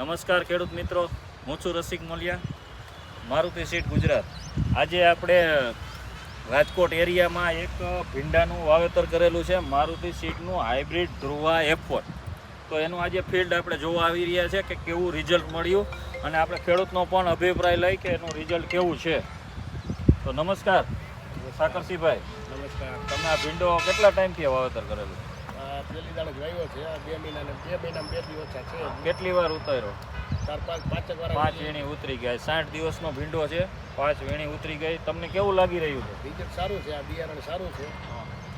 નમસ્કાર ખેડૂત મિત્રો હું છું રસિક મોલિયા મારુતિ સીટ ગુજરાત. આજે આપણે રાજકોટ એરિયામાં એક ભીંડાનું વાવેતર કરેલું છે મારુતિ સીટનું હાઇબ્રિડ ધ્રુવા એફોર તો એનું આજે ફિલ્ડ આપણે જોવા આવી રહ્યા છે કે કેવું રિઝલ્ટ મળ્યું અને આપણે ખેડૂતનો પણ અભિપ્રાય લઈ કે એનું રિઝલ્ટ કેવું છે. તો નમસ્કાર સાકરસિંહભાઈ નમસ્કાર. તમે આ ભીંડો કેટલા ટાઈમથી વાવેતર કરેલું? આ પેલી દાડો વાવ્યો છે. આ બે મહિના ને બે મહિના બે દિવસ છે. કેટલી વાર ઉતાર્યો? ચાર પાંચ પાંચ વાર પાંચ વીણી ઉતરી ગયા. સાઠ દિવસનો ભીંડો છે. પાંચ વીણી ઉતરી ગઈ. તમને કેવું લાગી રહ્યું છે? રિઝલ્ટ સારું છે. આ બિયારણ સારું છે.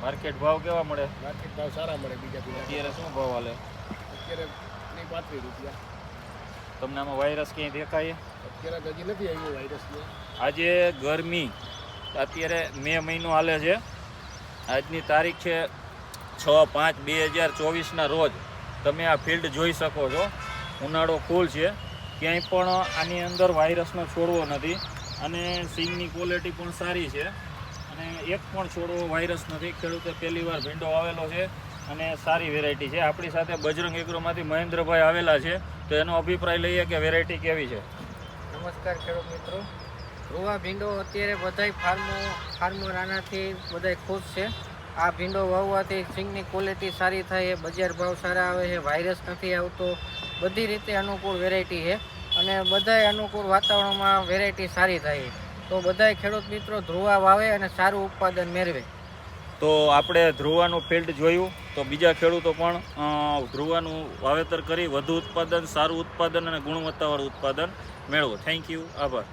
માર્કેટ ભાવ કેવા મળે? માર્કેટ ભાવ સારા મળે બીજા બીજા અત્યારે શું ભાવ હાલે? અત્યારે નહીં પાંત્રીસ રૂપિયા. તમને આમાં વાયરસ ક્યાંય દેખાય? અત્યારે હજી નથી આવ્યો વાયરસ આજે ગરમી. અત્યારે મે મહિનો હાલે છે. આજની તારીખ છે છ પાંચ બે હજાર ચોવીસના રોજ તમે આ ફિલ્ડ જોઈ શકો છો. ઉનાળો ફૂલ છે. ક્યાંય પણ આની અંદર વાયરસનો છોડવો નથી અને સિંગની ક્વોલિટી પણ સારી છે. અને એક પણ છોડવો વાયરસ નથી. ખેડૂતે પહેલીવાર ભીંડો આવેલો છે અને સારી વેરાયટી છે. આપણી સાથે બજરંગ એગ્રોમાંથી મહેન્દ્રભાઈ આવેલા છે. તો એનો અભિપ્રાય લઈએ કે વેરાયટી કેવી છે? નમસ્કાર ખેડૂત મિત્રો. રૂવા ભીંડો અત્યારે બધાય ફાર્મો ફાર્મો રાનાથી બધાય ખુશ છે. આ ભીંડો વાવવાથી સિંગની ક્વોલિટી સારી થાય છે બજાર ભાવ સારા આવે છે વાયરસ નથી આવતો. બધી રીતે અનુકૂળ વેરાયટી છે અને બધાય અનુકૂળ વાતાવરણમાં વેરાયટી સારી થાય તો બધાય ખેડૂત મિત્રો ધ્રુવા વાવે અને સારું ઉત્પાદન મેળવે. તો આપણે ધ્રુવાનું ફિલ્ડ જોયું, તો બીજા ખેડૂતો પણ ધ્રુવાનું વાવેતર કરી વધુ ઉત્પાદન, સારું ઉત્પાદન અને ગુણવત્તાવાળું ઉત્પાદન મેળવો. થેન્ક યુ આભાર.